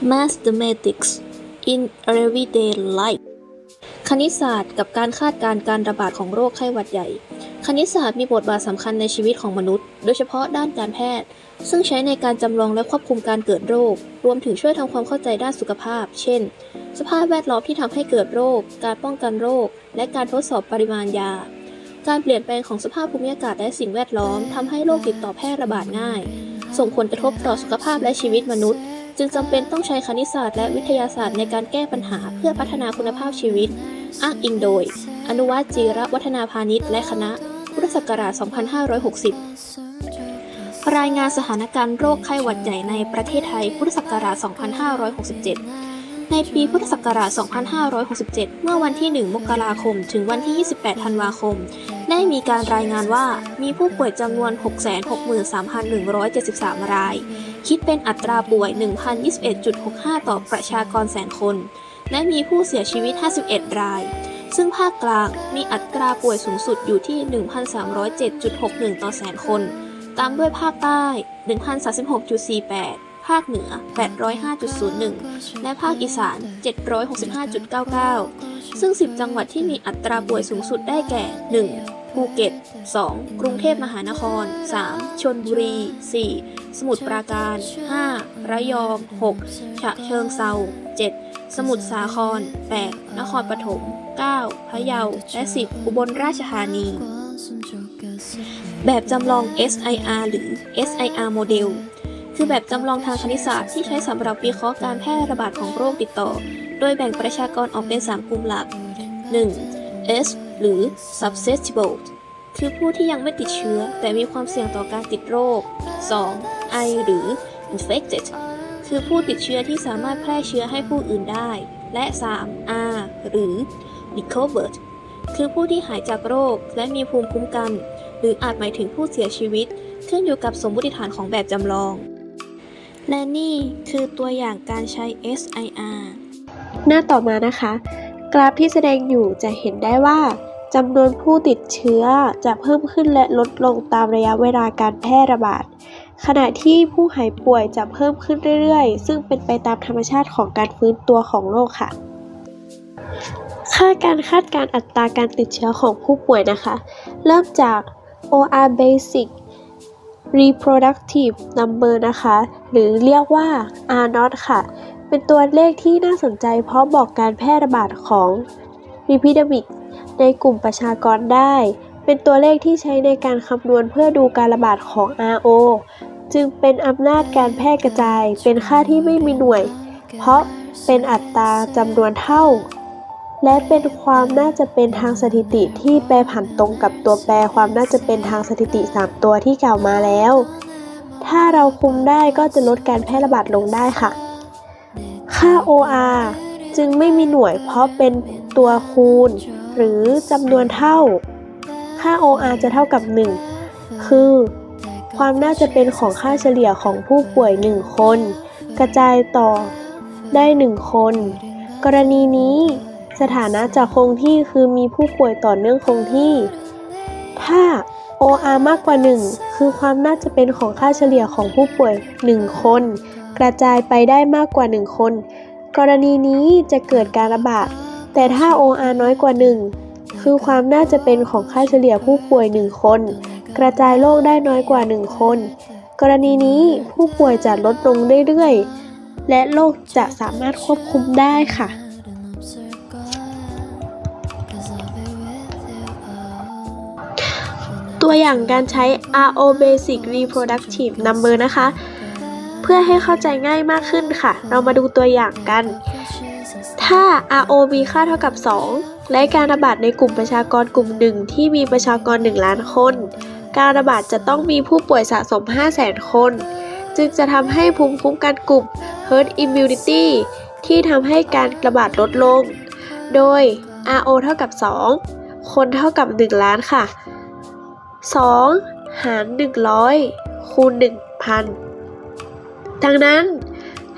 Mathematics in Everyday Life คณิตศาสตร์กับการคาดการณ์การระบาดของโรคไข้หวัดใหญ่ คณิตศาสตร์มีบทบาทสำคัญในชีวิตของมนุษย์ โดยเฉพาะด้านการแพทย์ ซึ่งใช้ในการจำลองและควบคุมการเกิดโรค รวมถึงช่วยทำความเข้าใจด้านสุขภาพ เช่น สภาพแวดล้อมที่ทำให้เกิดโรค การป้องกันโรค และการทดสอบปริมาณยา การเปลี่ยนแปลงของสภาพภูมิอากาศและสิ่งแวดล้อมทำให้โรคติดต่อแพร่ระบาดง่าย ส่งผลกระทบต่อสุขภาพและชีวิตมนุษย์ จึงจำเป็นต้องใช้คณิตศาสตร์และวิทยาศาสตร์ในการแก้ปัญหาเพื่อพัฒนาคุณภาพชีวิต อ้างอิงโดย อนุวัตจีระวัฒนาพาณิชย์และคณะ พุทธศักราช 2560 รายงานสถานการณ์โรคไข้หวัดใหญ่ในประเทศไทย พุทธศักราช 2567ในปีพุทธศักราช 2567 เมื่อวันที่ 1 มกราคม ถึงวันที่ 28 ธันวาคม ได้มีการรายงานว่ามีผู้ป่วยจำนวน 663,173 ราย คิดเป็นอัตราป่วย 1,021.65 ต่อประชากรแสนคน และมีผู้เสียชีวิต 51 ราย ซึ่งภาคกลางมีอัตราป่วยสูงสุดอยู่ที่ 1,307.61 ต่อแสนคน ตามด้วยภาคใต้ 1,036.48ภาคเหนือ 805.01 และภาคอีสาน 765.99 ซึ่ง 10 จังหวัดที่มีอัตราป่วยสูงสุดได้แก่ 1. ภูเก็ต 2. กรุงเทพมหานคร 3. ชนบุรี 4. สมุทรปราการ 5. ระยอง 6. ฉะเชิงเซา 7. สมุทรสาคร 8. นครปฐม 9. พะเยา และ 10 อุบลราชธานี แบบจำลอง SIR หรือ SIR โมเดลคือแบบจำลองทางคณิตศาสตร์ที่ใช้สำหรับวิเคราะห์การแพร่ระบาดของโรคติดต่อ โดยแบ่งประชากรออกเป็น 3 กลุ่มหลัก 1. S หรือ susceptible คือผู้ที่ยังไม่ติดเชื้อ แต่มีความเสี่ยงต่อการติดโรค 2. I หรือ infected คือผู้ติดเชื้อที่สามารถแพร่เชื้อให้ผู้อื่นได้ และ 3. R หรือ recovered คือผู้ที่หายจากโรคและมีภูมิคุ้มกัน หรืออาจหมายถึงผู้เสียชีวิต ขึ้นอยู่กับสมมติฐานของแบบจำลอง และนี่คือตัวอย่างการใช้ SIR หน้าต่อมานะคะ กราฟที่แสดงอยู่จะเห็นได้ว่าจำนวนผู้ติดเชื้อจะเพิ่มขึ้นและลดลงตามระยะเวลาการแพร่ระบาด ขณะที่ผู้หายป่วยจะเพิ่มขึ้นเรื่อยๆ ซึ่งเป็นไปตามธรรมชาติของการฟื้นตัวของโรคค่ะ ค่าการคาดการอัตราการติดเชื้อของผู้ป่วยนะคะ เริ่มจาก OR Basic Reproductive Number นะคะ หรือเรียกว่า R not ค่ะ เป็นตัวเลขที่น่าสนใจเพราะบอกการแพร่ระบาดของ Epidemic ในกลุ่มประชากรได้ เป็นตัวเลขที่ใช้ในการคำนวณเพื่อดูการระบาดของ RO จึงเป็นอำนาจการแพร่กระจาย เป็นค่าที่ไม่มีหน่วย เพราะเป็นอัตราจำนวนเท่า และเป็นความน่าจะเป็นทางสถิติที่แปรผันตรงกับตัวแปรความน่าจะเป็นทางสถิติ 3 ตัวที่กล่าวมาแล้ว ถ้าเราคุมได้ก็จะลดการแพร่ระบาดลงได้ค่ะ ค่า OR จึงไม่มีหน่วยเพราะเป็นตัวคูณ หรือจำนวนเท่า ค่า OR จะเท่ากับ 1 คือ ความน่าจะเป็นของค่าเฉลี่ยของผู้ป่วย 1 คน กระจายต่อได้ 1 คน กรณีนี้ สถานะจะคงที่คือมีผู้ป่วยต่อเนื่องคงที่ ถ้า OR มากกว่า 1 คือความน่าจะเป็นของค่าเฉลี่ยของผู้ป่วย 1 คน กระจายไปได้มากกว่า 1 คน กรณีนี้จะเกิดการระบาด แต่ถ้า OR น้อยกว่า 1 คือความน่าจะเป็นของค่าเฉลี่ยผู้ป่วย 1 คน กระจายโรคได้น้อยกว่า 1 คน กรณีนี้ผู้ป่วยจะลดลงเรื่อยๆ และโรคจะสามารถควบคุมได้ค่ะตัวอย่างการใช้ RO Basic Reproductive Number นะคะ พื่อให้เข้าใจง่ายมากขึ้นค่ะ เรามาดูตัวอย่างกัน ถ้า RO มีค่าเท่ากับ 2 และการระบาดในกลุ่มประชากรกลุ่มหนึ่งที่มีประชากร 1 ล้านคน การระบาดจะต้องมีผู้ป่วยสะสม 500,000 คน จึงจะทำให้ภูมิคุ้มกันกลุ่ม herd immunity ที่ทำให้การระบาดลดลง โดย RO เท่ากับ 2 คนเท่ากับ 1 ล้านค่ะ 2 หาร 100 คูณ 1,000 ดังนั้น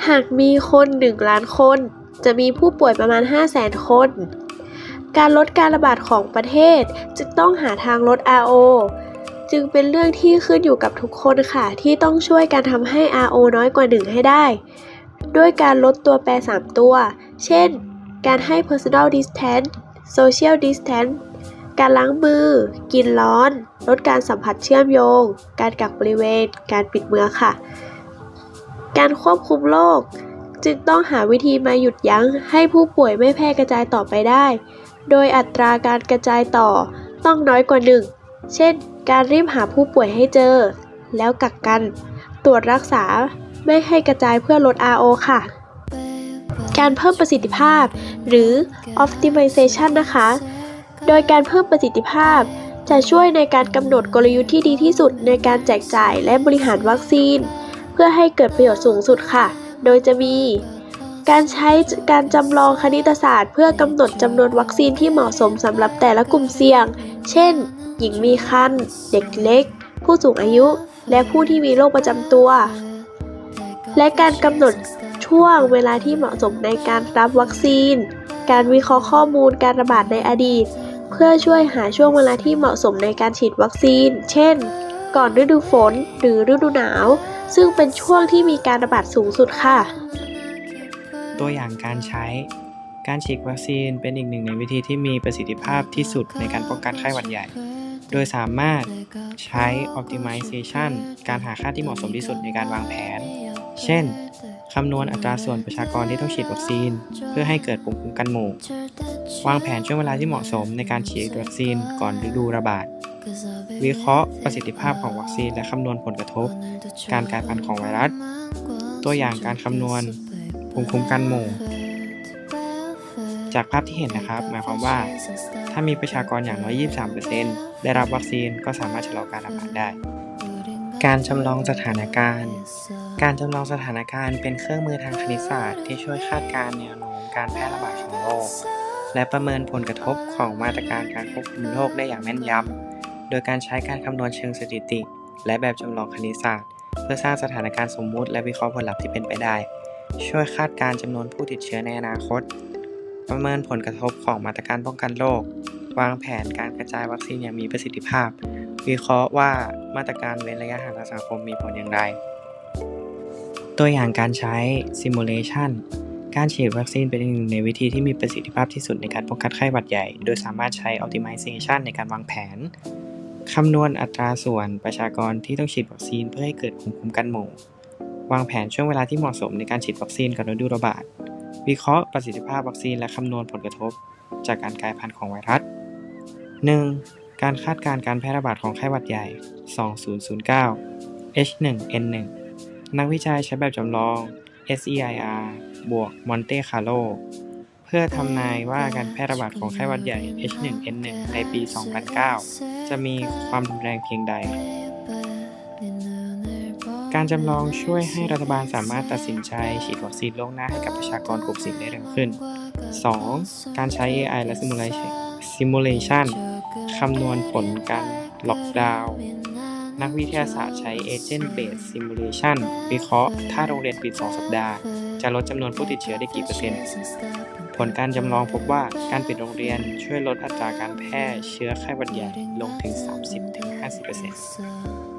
หากมีคน 1 ล้านคน จะมีผู้ป่วยประมาณ 500,000 คน การลดการระบาดของประเทศจึงต้องหาทางลด RO จึงเป็นเรื่องที่ขึ้นอยู่กับทุกคนค่ะ ที่ต้องช่วยกันทำให้ RO น้อยกว่า 1 ให้ได้ ด้วยการลดตัวแปร 3 ตัว เช่น การให้ personal distance social distance การล้างมือ กินร้อน ลดการสัมผัสเชื่อมโยง การกักบริเวณ การปิดเมืองค่ะ การควบคุมโรคจึงต้องหาวิธีมาหยุดยั้งให้ผู้ป่วยไม่แพร่กระจายต่อไปได้ โดยอัตราการกระจายต่อต้องน้อยกว่า1เช่น การรีบหาผู้ป่วยให้เจอ แล้วกักกัน ตรวจรักษาไม่ให้กระจายเพื่อลด RO ค่ะ การเพิ่มประสิทธิภาพ หรือ optimization นะคะ โดยการเพิ่มประสิทธิภาพ จะช่วยในการกำหนดกลยุทธ์ที่ดีที่สุดในการแจกจ่ายและบริหารวัคซีน พื่อให้เกิดประโยชน์สูงสุดค่ะ โดยจะมี การใช้การจำลองคณิตศาสตร์ เพื่อกำหนดจำนวนวัคซีนที่เหมาะสมสำหรับแต่ละกลุ่มเสี่ยง เช่น หญิงมีครรภ์เด็กเล็ก ผู้สูงอายุ และผู้ที่มีโรคประจำตัว และการกำหนดช่วงเวลาที่เหมาะสมในการรับวัคซีน การวิเคราะห์ข้อมูลการระบาดในอดีต เพื่อช่วยหาช่วงเวลาที่เหมาะสมในการฉีดวัคซีน เช่น ก่อนฤดูฝนหรือฤดูหนาว ซึ่งเป็นช่วงที่มีการระบาดสูงสุดค่ะ ตัวอย่างการใช้ การฉีดวัคซีนเป็นอีกหนึ่งในวิธีที่มีประสิทธิภาพที่สุดในการป้องกันไข้หวัดใหญ่ โดยสามารถใช้ optimization การหาค่าที่เหมาะสมที่สุดในการวางแผน เช่นคำนวณอัตราส่วนประชากรที่ต้องฉีดวัคซีน เพื่อให้เกิดภูมิคุ้มกันหมู่ วางแผนช่วงเวลาที่เหมาะสมในการฉีดวัคซีนก่อนฤดูระบาด วิเคราะห์ประสิทธิภาพของวัคซีนและคำนวณผลกระทบ การกลายพันธุ์ของไวรัส ตัวอย่างการคำนวณภูมิคุ้มกันหมู่ จากภาพที่เห็นนะครับ หมายความว่า ถ้ามีประชากรอย่างน้อย 23%ได้รับวัคซีนก็สามารถชะลอการระบาดได้ การจำลองสถานการณ์ การจำลองสถานการณ์เป็นเครื่องมือทางคณิตศาสตร์ที่ช่วยคาดการณ์แนวโน้มการแพร่ระบาดของโรคและประเมินผลกระทบของมาตรการการควบคุมโรคได้อย่างแม่นยำ โดยการใช้การคำนวณเชิงสถิติ และแบบจำลองคณิตศาสตร์ เพื่อสร้างสถานการณ์สมมุติและวิเคราะห์ผลลัพธ์ที่เป็นไปได้ ช่วยคาดการจำนวนผู้ติดเชื้อในอนาคต ประเมินผลกระทบของมาตรการป้องกันโรควางแผนการกระจายวัคซีนอย่างมีประสิทธิภาพ วิเคราะห์ว่ามาตรการเว้นระยะห่างทางสังคมมีผลอย่างไร ตัวอย่างการใช้ simulation การฉีดวัคซีนเป็นหนึ่งในวิธีที่มีประสิทธิภาพที่สุดในการป้องกันไข้หวัดใหญ่ โดยสามารถใช้ optimization ในการวางแผน คำนวณอัตราส่วนประชากรที่ต้องฉีดวัคซีนเพื่อให้เกิดภูมิคุ้มกันหมู่ วางแผนช่วงเวลาที่เหมาะสมในการฉีดวัคซีนก่อนฤดูระบาด วิเคราะห์ประสิทธิภาพวัคซีนและคำนวณผลกระทบ จากการกลายพันธุ์ของไวรัส 1. การคาดการณ์การแพร่ระบาดของไข้หวัดใหญ่ 2009 H1N1 นักวิจัยใช้แบบจำลอง SEIR บวก Monte Carlo พื่อทำนายว่าการแพร่ระบาดของไข้หวัดใหญ่ H1N1 ในปี 2009 จะมีความรุนแรงเพียงใด การจำลองช่วยให้รัฐบาลสามารถตัดสินใจฉีดวัคซีนล่วงหน้าให้กับประชากรกลุ่มเสี่ยงได้เร็วขึ้น 2. การใช้ AI และ Simulation คำนวณผลการล็อกดาวน์นักวิทยาศาสตร์ใช้ Agent Based Simulation วิเคราะห์ ถ้าโรงเรียนปิด 2 สัปดาห์ จะลดจำนวนผู้ติดเชื้อได้กี่เปอร์เซ็นต์ ลการจำลองพบว่าการปิดโรงเรียนช่วยลดอัตราการแพร่เชื้อไข้หวัดใหญ่ลงถึง 30-50%